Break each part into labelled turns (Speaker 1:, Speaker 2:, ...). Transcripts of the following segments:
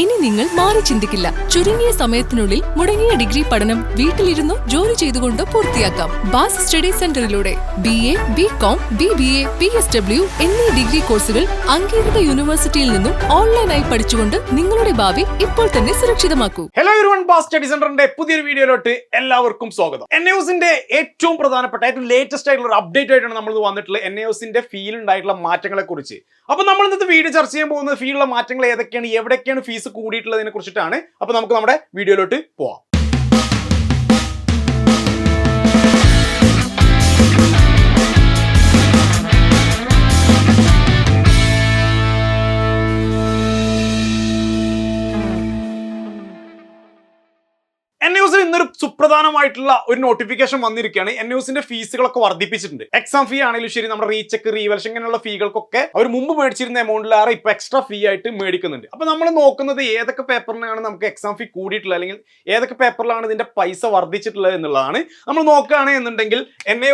Speaker 1: ഇനി നിങ്ങൾ മാറി ചിന്തിക്കില്ല. ചുരുങ്ങിയ സമയത്തിനുള്ളിൽ മുടങ്ങിയ ഡിഗ്രി പഠനം വീട്ടിലിരുന്നോ ജോലി ചെയ്തുകൊണ്ടോ പൂർത്തിയാക്കാം. Bass study സെന്ററിലൂടെ B A B com B B A P S W എന്നീ ഡിഗ്രി കോഴ്സുകൾ അംഗീകൃത യൂണിവേഴ്സിറ്റിയിൽ നിന്നും ഓൺലൈനായി പഠിച്ചുകൊണ്ട് നിങ്ങളുടെ ഭാവി ഇപ്പോൾ തന്നെ സുരക്ഷിതമാക്കൂ.
Speaker 2: ഹലോ എവരിവൺ ബാസ് സ്റ്റഡി സെന്ററിന്റെ പുതിയൊരു വീഡിയോയിലോട്ട് എല്ലാവർക്കും സ്വാഗതം. എൻ ന്യൂസിന്റെ ഏറ്റവും പ്രധാനപ്പെട്ട ഏറ്റവും ലേറ്റസ്റ്റ് ആയിട്ടുള്ള ഒരു അപ്ഡേറ്റ് ആയിട്ടാണ് നമ്മൾ വന്നിട്ടുള്ളത്. എൻ ന്യൂസിന്റെ ഫീൽ ഉണ്ടായിട്ടുള്ള മാറ്റങ്ങളെ കുറിച്ച് അപ്പൊ നമ്മൾ ഇന്നത്തെ വീഡിയോ ചർച്ച ചെയ്യാൻ പോകുന്നത് ഫീലുള്ള മാറ്റങ്ങൾ ഏതൊക്കെയാണ് എവിടെയൊക്കെയാണ് ഫീസ് കൂടിയിട്ടുള്ളതിനെ കുറിച്ചിട്ടാണ്. അപ്പൊ നമുക്ക് നമ്മുടെ വീഡിയോയിലോട്ട് പോവാം. സുപ്രധാനമായിട്ടുള്ള ഒരു നോട്ടിഫിക്കേഷൻ വന്നിരിക്കുകയാണ്. എൻ ന്യൂസിന്റെ ഫീസുകളൊക്കെ വർദ്ധിപ്പിച്ചിട്ടുണ്ട്. എക്സാം ഫീ ആണെങ്കിലും ശരി നമ്മുടെ റീചെക്ക് റീവൽഷൻ ഇങ്ങനെയുള്ള ഫീകൾക്കൊക്കെ അവർ മുമ്പ് മേടിച്ചിരുന്ന എമൗണ്ടിലേറെ ഇപ്പൊ എക്സ്ട്രാ ഫീ ആയിട്ട് മേടിക്കുന്നുണ്ട്. അപ്പൊ നമ്മൾ നോക്കുന്നത് ഏതൊക്കെ പേപ്പറിനാണ് നമുക്ക് എക്സാം ഫീ കൂടിയിട്ടുള്ളത്? അല്ലെങ്കിൽ ഏതൊക്കെ പേപ്പറിലാണ് ഇതിന്റെ പൈസ വർദ്ധിച്ചിട്ടുള്ളത് എന്നുള്ളതാണ് നമ്മൾ നോക്കുകയാണ് എന്നുണ്ടെങ്കിൽ എൻ എ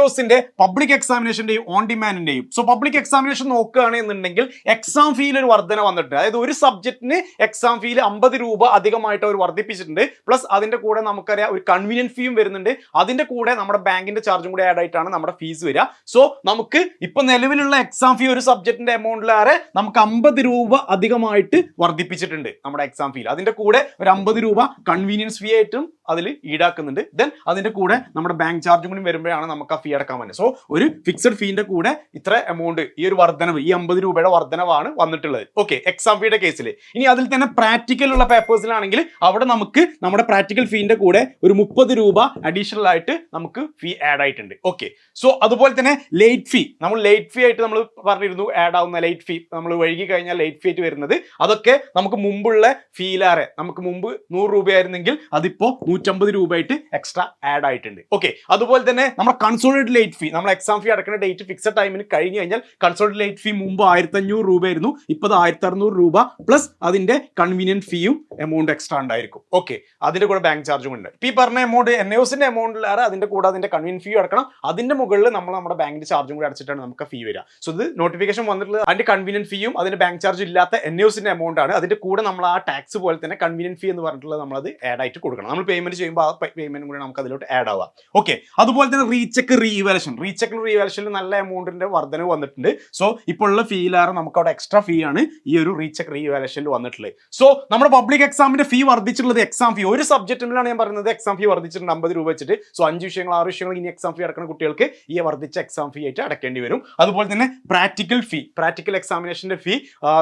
Speaker 2: പബ്ലിക് എക്സാമിനേഷന്റെയും ഓൺ ഡിമാൻഡിന്റെയും സോ പബ്ലിക് എക്സാമിനേഷൻ നോക്കുകയാണ് എന്നുണ്ടെങ്കിൽ എക്സാം ഫീയിൽ ഒരു വർധന വന്നിട്ടുണ്ട്. അതായത് ഒരു സബ്ജക്റ്റിന് എക്സാം ഫീയിൽ അമ്പത് രൂപ അധികമായിട്ട് അവർ വർദ്ധിപ്പിച്ചിട്ടുണ്ട്. പ്ലസ് അതിന്റെ കൂടെ നമുക്കറിയാം ഒരു കൺവീനിയൻസ് ഫീയും വരുന്നുണ്ട്. അതിന്റെ കൂടെ നമ്മുടെ ബാങ്കിന്റെ ചാർജും കൂടെ ആഡ് ആയിട്ടാണ് നമ്മുടെ ഫീസ് വരിക. സോ നമുക്ക് ഇപ്പൊ നിലവിലുള്ള എക്സാം ഫീ ഒരു സബ്ജക്റ്റിന്റെ എമൗണ്ടിലേറെ നമുക്ക് അമ്പത് രൂപ അധികമായിട്ട് വർദ്ധിപ്പിച്ചിട്ടുണ്ട് നമ്മുടെ എക്സാം ഫീൽ അതിന്റെ കൂടെ ഒരു അമ്പത് രൂപ കൺവീനിയൻസ് ഫീ ആയിട്ടും അതിൽ ഈടാക്കുന്നുണ്ട്. ദെൻ അതിന്റെ കൂടെ നമ്മുടെ ബാങ്ക് ചാർജും കൂടി വരുമ്പോഴാണ് നമുക്ക് ആ ഫീ അടക്കാൻ പറ്റുന്നത്. സോ ഒരു ഫിക്സഡ് ഫീന്റെ കൂടെ ഇത്ര എമൗണ്ട് ഈ ഒരു വർധനവ് ഈ അമ്പത് രൂപയുടെ വർധനവാണ് വന്നിട്ടുള്ളത്. ഓക്കെ എക്സാം ഫീയുടെ കേസിൽ ഇനി അതിൽ തന്നെ പ്രാക്ടിക്കൽ ഉള്ള പേപ്പേഴ്സിലാണെങ്കിൽ അവിടെ നമുക്ക് നമ്മുടെ പ്രാക്ടിക്കൽ ഫീന്റെ കൂടെ ഒരു മുപ്പത് രൂപ അഡീഷണൽ ആയിട്ട് നമുക്ക് ഫീ ആഡ് ആയിട്ടുണ്ട്. ഓക്കെ സോ അതുപോലെ തന്നെ ലേറ്റ് ഫീ നമ്മൾ ലേറ്റ് ഫീ ആയിട്ട് നമ്മൾ പറഞ്ഞിരുന്നു ആഡ് ആവുന്ന ലേറ്റ് ഫീ നമ്മൾ വൈകി കഴിഞ്ഞാൽ ലേറ്റ് ഫീ ആയിട്ട് വരുന്നത്. അതൊക്കെ നമുക്ക് മുമ്പുള്ള ഫീലാറെ നമുക്ക് മുമ്പ് നൂറ് രൂപയായിരുന്നെങ്കിൽ അതിപ്പോ നൂറ്റമ്പത് രൂപയായിട്ട് എക്സ്ട്രാ ആഡ് ആയിട്ടുണ്ട്. ഓക്കെ അതുപോലെ തന്നെ നമ്മുടെ കൺസോളിഡേറ്റ് ലേറ്റ് ഫീ നമ്മൾ എക്സാം ഫീ അടക്കുന്ന ഡേറ്റ് ഫിക്സഡ് ടൈമിന് കഴിഞ്ഞ് കഴിഞ്ഞാൽ കൺസോളിഡേറ്റ് ലേറ്റ് ഫീ മുമ്പ് ആയിരത്തി അഞ്ഞൂറ് രൂപയായിരുന്നു ഇപ്പോൾ അത് ആയിരത്തി അറുന്നൂറ് രൂപ പ്ലസ് അതിന്റെ കൺവീനിയന്റ് ഫീയും എമൗണ്ട് എക്സ്ട്രാ ഉണ്ടായിരിക്കും. ഓക്കെ അതിന്റെ കൂടെ ബാങ്ക് ചാർജും ഉണ്ട്. ഇപ്പൊ ഈ പറഞ്ഞ എമൗണ്ട് എൻ എസിന്റെ എമൗണ്ടിലേറെ അതിന്റെ കൂടെ അതിന്റെ കൺവീൻ ഫീ അടക്കണം. അതിന്റെ മുകളിൽ നമ്മൾ നമ്മുടെ ബാങ്കിന്റെ ചാർജും കൂടി അടച്ചിട്ടാണ് നമുക്ക് ഫീ വരിക. സോ ഇത് നോട്ടിഫിക്കേഷൻ വന്നിട്ടുള്ളത് അതിന്റെ കൺവീനിയൻ ഫീയും അതിന്റെ ബാങ്ക് ചാർജ് ഇല്ലാത്ത എൻ എസിന്റെ എമൗണ്ട് ആണ്. അതിന്റെ കൂടെ നമ്മൾ ആ ടാക്സ് പോലെ തന്നെ കൺവീനിയൻ ഫീ എന്ന് പറഞ്ഞിട്ടുള്ളത് നമ്മൾ അത് ആഡ് ആയിട്ട് കൊടുക്കണം. നമ്മൾ പേയ്മെന്റ് ചെയ്യുമ്പോൾ ആ പേയ്മെന്റ് കൂടി നമുക്ക് അതിലോട്ട് ആഡ് ആവാം. ഓക്കെ അതുപോലെ തന്നെ റീചെക്ക് റീവാലേഷൻ റീചെക്ക് റീവാലേഷനിൽ നല്ല എമൗണ്ടിന്റെ വർധന വന്നിട്ടുണ്ട്. സോ ഇപ്പോൾ ഉള്ള ഫീ ഫീയിലാറ് നമുക്ക് അവിടെ എക്സ്ട്രാ ഫീ ആണ് ഈ ഒരു റീചെക്ക് റീവാലേഷനിൽ വന്നിട്ടുള്ളത്. സോ നമ്മുടെ പബ്ലിക് എക്സാമിന്റെ ഫീ വർദ്ധിച്ചിട്ടുള്ളത് എക്സാം ഫീ ഒരു സബ്ജക്റ്റിലാണ് ഞാൻ പറയുന്നത് എക്സാം ഫീ വർദ്ധിച്ചിട്ടുണ്ട് അമ്പത് രൂപ വെച്ചിട്ട്. സോ അഞ്ച് വിഷയങ്ങൾ ആറ് വിഷയങ്ങൾ ഇനി എക്സാം ഫീ അടക്കുന്ന കുട്ടികൾക്ക് ഈ വർദ്ധിച്ച എക്സാം ഫീ ആയിട്ട് അടക്കേണ്ടി വരും. അതുപോലെ തന്നെ പ്രാക്ടിക്കൽ ഫീ പ്രാക്ടിക്കൽ എക്സാമിനേഷന്റെ ഫീ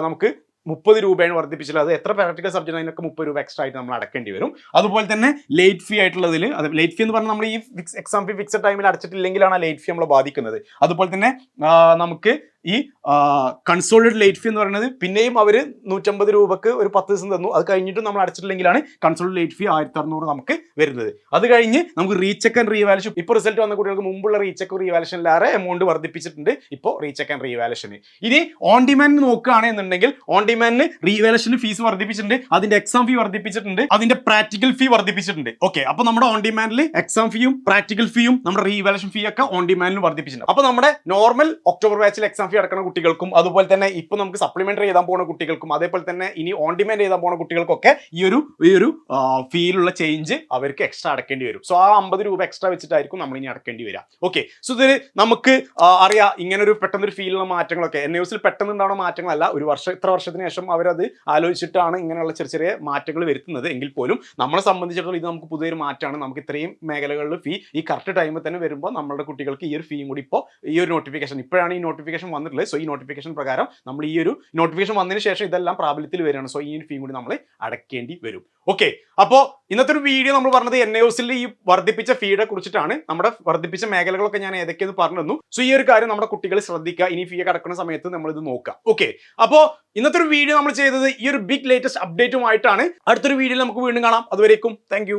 Speaker 2: നമുക്ക് മുപ്പത് രൂപയാണ് വർദ്ധിപ്പിച്ചത്. അത് എത്ര പ്രാക്ടിക്കൽ സബ്ജക്റ്റ് അതിനൊക്കെ മുപ്പത് രൂപ എക്സ്ട്രാ ആയിട്ട് നമ്മൾ അടക്കേണ്ടി വരും. അതുപോലെ തന്നെ ലേറ്റ് ഫീ ആയിട്ടുള്ളതിൽ അത് ലേറ്റ് ഫീ എന്ന് പറഞ്ഞാൽ നമ്മൾ ഈ എക്സാം ഫീ ഫിക്സഡ് ടൈമിൽ അടച്ചിട്ടില്ലെങ്കിലാണ് ലേറ്റ് ഫീ നമ്മളെ ബാധിക്കുന്നത്. അതുപോലെ തന്നെ നമുക്ക് ഈ കൺസോൾഡ് ലേറ്റ് ഫീ എന്ന് പറയുന്നത് പിന്നെയും അവർ നൂറ്റമ്പത് രൂപക്ക് ഒരു പത്ത് ദിവസം തന്നു. അത് കഴിഞ്ഞിട്ട് നമ്മൾ അടച്ചിട്ടില്ലെങ്കിലാണ് കൺസോൾഡ് ലേറ്റ് ഫീ ആയിരത്തി അറുന്നൂറ് നമുക്ക് വരുന്നത്. അത് കഴിഞ്ഞ് നമുക്ക് റീചെക്ക് ആൻഡ് റീവാലേഷൻ ഇപ്പോൾ റിസൾട്ട് വന്ന കുട്ടികൾക്ക് മുമ്പുള്ള റീചെക്ക് റീവാലേഷനിലേറെ എമൗണ്ട് വർദ്ധിപ്പിച്ചിട്ടുണ്ട് ഇപ്പോൾ റീചെക്ക് ആൻഡ് റീവാലേഷന് ഇനി ഓൺ ഡിമാൻഡ് നോക്കുകയാണെന്നുണ്ടെങ്കിൽ ഓൺ ഡിമാൻഡിന് റീവാലേഷന് ഫീസ് വർദ്ധിപ്പിച്ചിട്ടുണ്ട്. അതിന്റെ എക്സാം ഫീ വർദ്ധിപ്പിച്ചിട്ടുണ്ട്. അതിന്റെ പ്രാക്ടിക്കൽ ഫീ വർദ്ധിപ്പിച്ചിട്ടുണ്ട്. ഓക്കെ അപ്പോൾ നമ്മുടെ ഓൺ ഡിമാൻഡിൽ എക്സാം ഫീയും പ്രാക്ടിക്കൽ ഫീയും നമ്മുടെ റീവാലേഷൻ ഫീ ഒക്കെ ഓൺ ഡിമാൻഡിൽ വർദ്ധിപ്പിച്ചിട്ടുണ്ട്. അപ്പോൾ നമ്മുടെ നോർമൽ ഒക്ടോബർ ബാച്ചിൽ എക്സാം ഫീ അടക്കുന്ന കുട്ടികൾക്കും അതുപോലെ തന്നെ ഇപ്പൊ നമുക്ക് സപ്ലിമെന്ററി എഴുതാൻ പോകുന്ന കുട്ടികൾക്കും അതേപോലെ തന്നെ ഇനി ഓൺ ഡിമാൻഡ് എഴുതാൻ പോകുന്ന കുട്ടികൾക്കൊക്കെ ഈ ഒരു ഈ ഒരു ഫീലുള്ള ചേഞ്ച് അവർക്ക് എക്സ്ട്രാ അടക്കേണ്ടി വരും. സോ ആ അമ്പത് രൂപ എക്സ്ട്രാ വെച്ചിട്ടായിരിക്കും നമ്മൾ ഇനി അടക്കേണ്ടി വരിക ഓക്കെ സോ ഇതിൽ നമുക്ക് അറിയാം ഇങ്ങനെ ഒരു പെട്ടെന്നൊരു ഫീലുള്ള മാറ്റങ്ങളൊക്കെ. എൻ ന്യൂസിൽ പെട്ടെന്ന് ഉണ്ടാവുന്ന മാറ്റങ്ങളല്ല. ഒരു വർഷം ഇത്ര വർഷത്തിന് ശേഷം അവരത് ആലോചിച്ചിട്ടാണ് ഇങ്ങനെയുള്ള ചെറിയ ചെറിയ മാറ്റങ്ങൾ വരുത്തുന്നത്. എങ്കിൽ പോലും നമ്മളെ സംബന്ധിച്ചിടത്തോളം ഇത് നമുക്ക് പുതിയൊരു മാറ്റമാണ് നമുക്ക് ഇത്രയും മേഖലകളിൽ ഫീ ഈ കറക്റ്റ് ടൈമിൽ തന്നെ വരുമ്പോൾ നമ്മുടെ കുട്ടികൾക്ക് ഈ ഒരു ഫീയും കൂടി ഇപ്പോൾ ഈ ഒരു നോട്ടിഫിക്കേഷൻ ഇപ്പോഴാണ് ഈ നോട്ടിഫിക്കേഷൻ വന്നിട്ടുള്ളത്. സോ ഈ നോട്ടിഫിക്കേഷൻ പ്രകാരം നമ്മൾ ഈ ഒരു നോട്ടിഫിക്കേഷൻ വന്നതിന് ശേഷം ഇതെല്ലാം പ്രാബല്യത്തിൽ വരികയാണ്. സോ ഈ ഫീം കൂടി നമ്മൾ അടക്കേണ്ടി വരും. ഓക്കെ അപ്പോൾ ഇന്നത്തെ ഒരു വീഡിയോ നമ്മൾ പറഞ്ഞത് എൻ എസിൽ ഈ വർദ്ധിപ്പിച്ച ഫീയെ കുറിച്ചിട്ടാണ്. നമ്മുടെ വർദ്ധിപ്പിച്ച മേഖലകളൊക്കെ ഞാൻ ഏതൊക്കെയെന്ന് പറഞ്ഞു സോ ഈ ഒരു കാര്യം നമ്മുടെ കുട്ടികൾ ശ്രദ്ധിക്കുക. ഇനി ഫീ കടക്കുന്ന സമയത്ത് നമ്മൾ ഇത് നോക്കുക. ഓക്കെ അപ്പോൾ ഇന്നത്തെ ഒരു വീഡിയോ നമ്മൾ ചെയ്തത് ഈ ഒരു ബിഗ് ലേറ്റസ്റ്റ് അപ്ഡേറ്റുമായിട്ടാണ് അടുത്തൊരു വീഡിയോയിൽ നമുക്ക് വീണ്ടും കാണാം. അതുവരേക്കും താങ്ക്